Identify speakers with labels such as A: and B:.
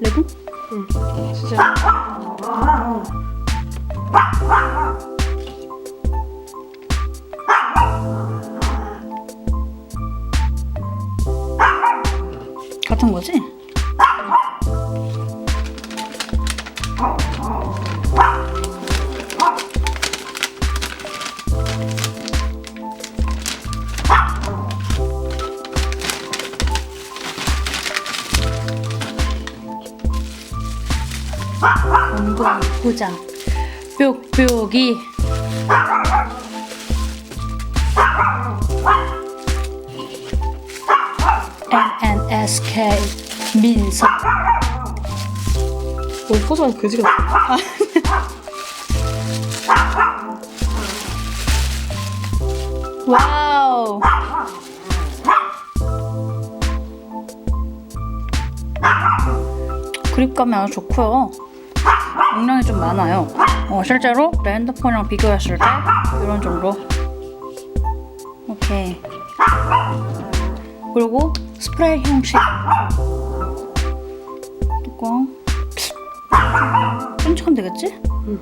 A: 레고?
B: 응. 진짜.
A: 같은 거지? 원고 보자. 뾱뾱이 NNSK 민석
B: 오늘 포장 그지 같아.
A: 와우 그립감이 아주 좋고요 용량이 좀 많아요. 어, 실제로 내 핸드폰이랑 비교했을 때 이런 정도? 오케이. 그리고 스프레이 형식. 뚜껑. 끈적하면 되겠지?
B: 응.